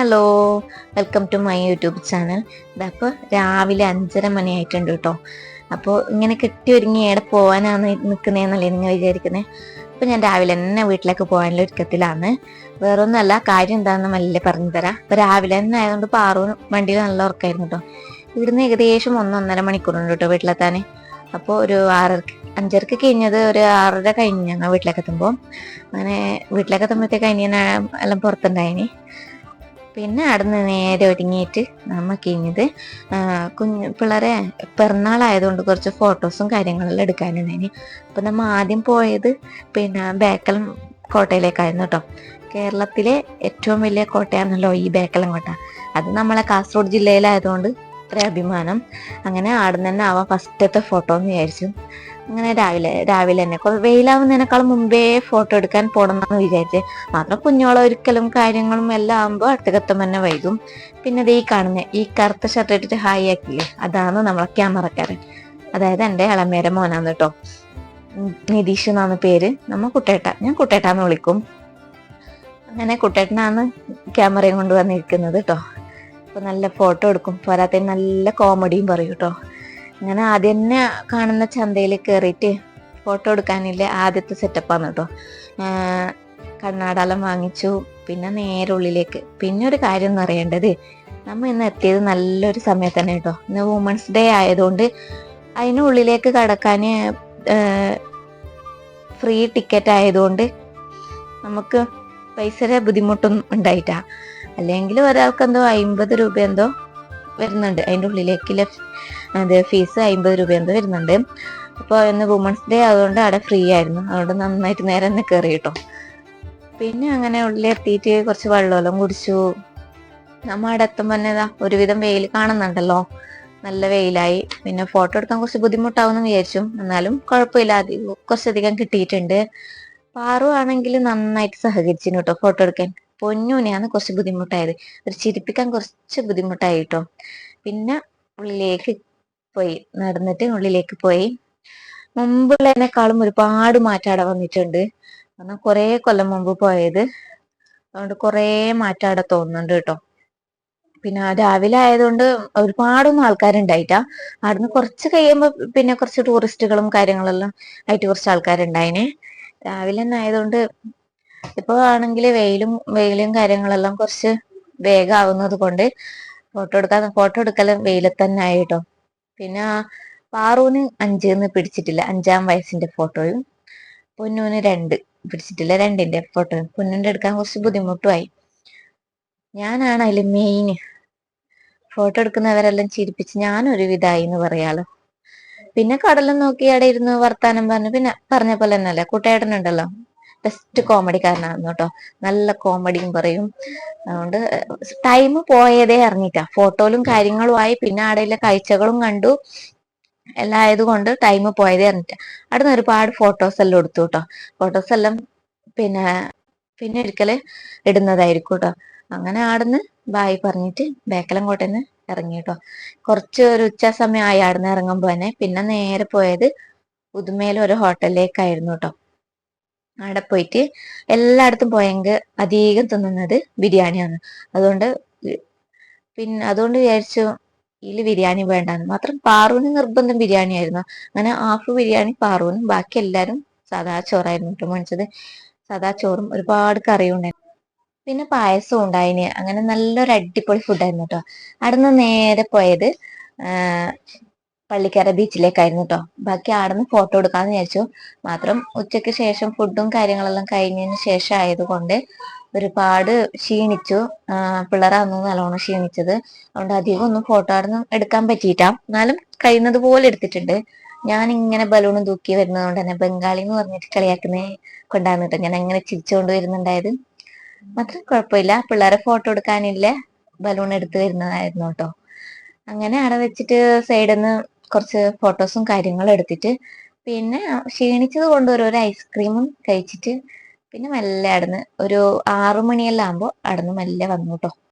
Hello welcome to my YouTube channel. ഇതപ്പോൾ രാവിലെ അഞ്ചര മണിയായിട്ടുണ്ട് കേട്ടോ അപ്പോൾ ഇങ്ങനെ കെട്ടി ഒരുങ്ങി എവിടെ പോകാനാണ് നിൽക്കുന്നതെന്നല്ലേ നിങ്ങൾ വിചാരിക്കുന്നത് അപ്പോൾ ഞാൻ രാവിലെ തന്നെ വീട്ടിലേക്ക് പോകാനുള്ള ഒരുക്കത്തിലാണ്. വേറൊന്നുമല്ല കാര്യം എന്താണെന്ന് മല്ല പറഞ്ഞു തരാം. അപ്പോൾ രാവിലെ തന്നെ ആയതുകൊണ്ട് പാറു വണ്ടിയിൽ നല്ല ഉറക്കായിരുന്നു കേട്ടോ ഇവിടുന്ന് ഏകദേശം ഒന്നൊന്നര മണിക്കൂറുണ്ട് കേട്ടോ വീട്ടിലെത്താൻ അപ്പോൾ ഒരു ആറരക്ക് അഞ്ചരക്ക് കഴിഞ്ഞത് ഒരു ആറര കഴിഞ്ഞ് ഞങ്ങൾ വീട്ടിലേക്ക് എത്തുമ്പോൾ അങ്ങനെ വീട്ടിലേക്ക് എത്തുമ്പോഴത്തേക്ക് അതിന് എല്ലാം പുറത്തുണ്ടായിനി. പിന്നെ അവിടുന്ന് നേരെ ഒരുങ്ങിയിട്ട് നമുക്ക് കഴിഞ്ഞത് കുഞ്ഞു പിള്ളേരെ പിറന്നാളായതുകൊണ്ട് കുറച്ച് ഫോട്ടോസും കാര്യങ്ങളെല്ലാം എടുക്കാനുണ്ടായിന്. അപ്പം നമ്മൾ ആദ്യം പോയത് പിന്നെ ബേക്കലം കോട്ടയിലേക്കായിരുന്നു കേട്ടോ കേരളത്തിലെ ഏറ്റവും വലിയ കോട്ടയാണല്ലോ ഈ ബേക്കലം കോട്ട. അത് നമ്മളെ കാസർഗോഡ് ജില്ലയിലായതുകൊണ്ട് അത്ര അഭിമാനം അങ്ങനെ ആടുന്ന തന്നെ ആവാം ഫസ്റ്റത്തെ ഫോട്ടോ എന്ന് വിചാരിച്ചു. അങ്ങനെ രാവിലെ രാവിലെ തന്നെ. വെയിലാവുന്നതിനേക്കാൾ മുമ്പേ ഫോട്ടോ എടുക്കാൻ പോകണമെന്ന് വിചാരിച്ച്. മാത്രം കുഞ്ഞോളം ഒരിക്കലും കാര്യങ്ങളും എല്ലാം ആകുമ്പോൾ അടുത്തകത്തം തന്നെ വൈകും. പിന്നെ അത് ഈ കാണുന്ന ഈ കറുത്ത ഷർട്ട് ഇട്ടിട്ട് ഹായ് ആക്കില്ലേ അതാണ് നമ്മളെ ക്യാമറക്കാരൻ അതായത് എന്റെ ഇളമേരെ മോനാന്ന് കേട്ടോ നിതീഷ് എന്നാണ് പേര്. നമ്മ കുട്ടേട്ട. ഞാൻ കുട്ടേട്ടാന്ന് വിളിക്കും. അങ്ങനെ കുട്ടേട്ടനാണ് ക്യാമറയും കൊണ്ട് വന്നിരിക്കുന്നത് കേട്ടോ അപ്പൊ നല്ല ഫോട്ടോ എടുക്കും. പോരാത്തതിന് നല്ല കോമഡിയും പറയും കേട്ടോ അങ്ങനെ ആദ്യം തന്നെ കാണുന്ന ചന്തയിൽ കയറിയിട്ട് ഫോട്ടോ എടുക്കാനില്ല ആദ്യത്തെ സെറ്റപ്പാണ് കേട്ടോ കണ്ണാടാലം വാങ്ങിച്ചു പിന്നെ നേരെ ഉള്ളിലേക്ക്. പിന്നെ ഒരു കാര്യം എന്ന് അറിയേണ്ടത് നമ്മൾ ഇന്ന് എത്തിയത് നല്ലൊരു സമയത്ത് തന്നെ കേട്ടോ ഇന്ന് വുമൻസ് ഡേ ആയതുകൊണ്ട് അതിനുള്ളിലേക്ക് കടക്കാൻ ഫ്രീ ടിക്കറ്റ് ആയതുകൊണ്ട് നമുക്ക് പൈസയുടെ ബുദ്ധിമുട്ടൊന്നും ഉണ്ടായിട്ടാ. അല്ലെങ്കിൽ ഒരാൾക്ക് എന്തോ അമ്പത് രൂപ എന്തോ വരുന്നുണ്ട്. അതിന്റെ ഉള്ളിലേക്ക് അത് ഫീസ് അമ്പത് രൂപ എന്തോ വരുന്നുണ്ട്. അപ്പോൾ ഇന്ന് വുമൺസ് ഡേ ആയതുകൊണ്ട് അവിടെ ഫ്രീ ആയിരുന്നു. അതുകൊണ്ട് നന്നായിട്ട് നേരെ തന്നെ കയറി കേട്ടോ. പിന്നെ അങ്ങനെ ഉള്ളിലെത്തിയിട്ട് കുറച്ച് വെള്ളമെല്ലാം കുടിച്ചു. നമ്മ അവിടെ എത്തുമ്പോൾ തന്നെ ഇതാ ഒരുവിധം വെയിൽ കാണുന്നുണ്ടല്ലോ. നല്ല വെയിലായി. പിന്നെ ഫോട്ടോ എടുക്കാൻ കുറച്ച് ബുദ്ധിമുട്ടാവുമെന്ന് വിചാരിച്ചു. എന്നാലും കുഴപ്പമില്ല. അധികം കുറച്ചധികം കിട്ടിയിട്ടുണ്ട്. പാറു ആണെങ്കിൽ നന്നായിട്ട് സഹകരിച്ചു കേട്ടോ ഫോട്ടോ എടുക്കാൻ. പൊന്നൂനെയാണ് കുറച്ച് ബുദ്ധിമുട്ടായത്. ഒരു ചിരിപ്പിക്കാൻ കുറച്ച് ബുദ്ധിമുട്ടായി കേട്ടോ പിന്നെ ഉള്ളിലേക്ക് പോയി നടന്നിട്ട് ഉള്ളിലേക്ക് പോയി. മുമ്പുള്ളതിനേക്കാളും ഒരുപാട് മാറ്റം അവിടെ വന്നിട്ടുണ്ട്. കാരണം കൊറേ കൊല്ലം മുമ്പ് പോയത്. അതുകൊണ്ട് കുറേ മാറ്റം അവിടെ തോന്നുന്നുണ്ട് കേട്ടോ. പിന്നെ രാവിലെ ആയതുകൊണ്ട് ഒരുപാടൊന്നും ആൾക്കാരുണ്ടായിട്ടാ. അവിടുന്ന് കുറച്ച് കഴിയുമ്പോൾ പിന്നെ കുറച്ച് ടൂറിസ്റ്റുകളും കാര്യങ്ങളെല്ലാം ആയിട്ട് കുറച്ച് ആൾക്കാരുണ്ടായിനെ. രാവിലെ തന്നെ ആയതുകൊണ്ട് ഇപ്പൊ ആണെങ്കിൽ വെയിലും വെയിലും കാര്യങ്ങളെല്ലാം കുറച്ച് വേഗം വേഗമാവുന്നത് കൊണ്ട് ഫോട്ടോ എടുക്കാൻ ഫോട്ടോ എടുക്കലും വെയിലത്ത് തന്നെ ആയിട്ടോ. പിന്നെ പാറൂന് അഞ്ചിന്ന് പിടിച്ചിട്ടില്ല. അഞ്ചാം വയസ്സിന്റെ ഫോട്ടോയും പൊന്നൂന് രണ്ട് പിടിച്ചിട്ടില്ല. രണ്ടിന്റെ ഫോട്ടോയും പൊന്നുന്റെ എടുക്കാൻ കുറച്ച് ബുദ്ധിമുട്ടുമായി ഞാനാണ് അതിൽ മെയിൻ ഫോട്ടോ എടുക്കുന്നവരെല്ലാം ചിരിപ്പിച്ച് ഞാനൊരു വിധായി എന്ന് പറയാലോ. പിന്നെ കടലും നോക്കി അവിടെ ഇരുന്ന് വർത്താനം പറഞ്ഞു പിന്നെ പറഞ്ഞ പോലെ തന്നെയല്ലേ? കൂട്ടേട്ടനുണ്ടല്ലോ. ബെസ്റ്റ് കോമഡിക്കാരനാണ് കേട്ടോ. നല്ല കോമഡിയും പറയും. അതുകൊണ്ട് ടൈം പോയതേ അറിഞ്ഞിട്ടാ. ഫോട്ടോയിലും കാര്യങ്ങളുമായി പിന്നെ അവിടെയുള്ള കാഴ്ചകളും കണ്ടു. എല്ലാം ആയതുകൊണ്ട് ടൈം പോയതേ അറിഞ്ഞിട്ട. അവിടെ നിന്ന് ഒരുപാട് ഫോട്ടോസ് എല്ലാം എടുത്തു കേട്ടോ. ഫോട്ടോസ് എല്ലാം പിന്നെ പിന്നെ ഒരിക്കൽ ഇടുന്നതായിരിക്കും കേട്ടോ. അങ്ങനെ ആടുന്ന് ബായി പറഞ്ഞിട്ട് ബേക്കലം കോട്ടേന്ന് ഇറങ്ങി കേട്ടോ. കുറച്ച് ഒരു ഉച്ച സമയമായി ആടുന്ന് ഇറങ്ങുമ്പോ തന്നെ. പിന്നെ നേരെ പോയത് പുതുമയിലെ ഒരു ഹോട്ടലിലേക്കായിരുന്നു കേട്ടോ. അവിടെ പോയിട്ട് എല്ലായിടത്തും പോയെങ്കിൽ അധികം തിന്നുന്നത് ബിരിയാണിയാണ്. അതുകൊണ്ട് പിന്നെ അതുകൊണ്ട് വിചാരിച്ചു ഇതിൽ ബിരിയാണി വേണ്ടാന്ന്. മാത്രം പാറുവിന് നിർബന്ധം ബിരിയാണി ആയിരുന്നു അങ്ങനെ ഹാഫ് ബിരിയാണി പാറുവിനും ബാക്കി എല്ലാവരും സാദാ ചോറായിരുന്നു കേട്ടോ മേടിച്ചത്. സാദാ ചോറും ഒരുപാട് കറിയും ഉണ്ടായിരുന്നു. പിന്നെ പായസം ഉണ്ടായിന്. അങ്ങനെ നല്ലൊരു അടിപൊളി ഫുഡായിരുന്നു കേട്ടോ. അവിടെ നേരെ പോയത് പള്ളിക്കര ബീച്ചിലേക്കായിരുന്നു കേട്ടോ ബാക്കി ആടുന്ന് ഫോട്ടോ എടുക്കാന്ന് വിചാരിച്ചു. മാത്രം ഉച്ചയ്ക്ക് ശേഷം ഫുഡും കാര്യങ്ങളെല്ലാം കഴിഞ്ഞതിന് ശേഷം ആയതുകൊണ്ട് ഒരുപാട് ക്ഷീണിച്ചു. പിള്ളേരാന്നു നല്ലോണം ക്ഷീണിച്ചത്. അതുകൊണ്ട് അധികം ഒന്നും ഫോട്ടോ ആടുന്ന് എടുക്കാൻ പറ്റിയിട്ടാ. എന്നാലും കഴിയുന്നത് പോലെ എടുത്തിട്ടുണ്ട്. ഞാൻ ഇങ്ങനെ ബലൂണും തൂക്കി വരുന്നതുകൊണ്ട് തന്നെ ബംഗാളി എന്ന് പറഞ്ഞിട്ട് കളിയാക്കുന്ന കൊണ്ടാണ് കേട്ടോ ഞാൻ അങ്ങനെ ചിരിച്ചുകൊണ്ട് വരുന്നുണ്ടായത്. മാത്രം കുഴപ്പമില്ല. പിള്ളേരെ ഫോട്ടോ എടുക്കാനില്ല. ബലൂൺ എടുത്ത് വരുന്നതായിരുന്നു കേട്ടോ അങ്ങനെ അവിടെ വെച്ചിട്ട് സൈഡിൽ നിന്ന് കുറച്ച് ഫോട്ടോസും കാര്യങ്ങളും എടുത്തിട്ട് പിന്നെ ക്ഷീണിച്ചത് കൊണ്ട് ഒരു ഐസ്ക്രീമും കഴിച്ചിട്ട് പിന്നെ മെല്ലെ അവിടുന്ന് ഒരു ആറു മണിയെല്ലാം ആകുമ്പോൾ അവിടുന്ന് മെല്ലെ വന്നു കേട്ടോ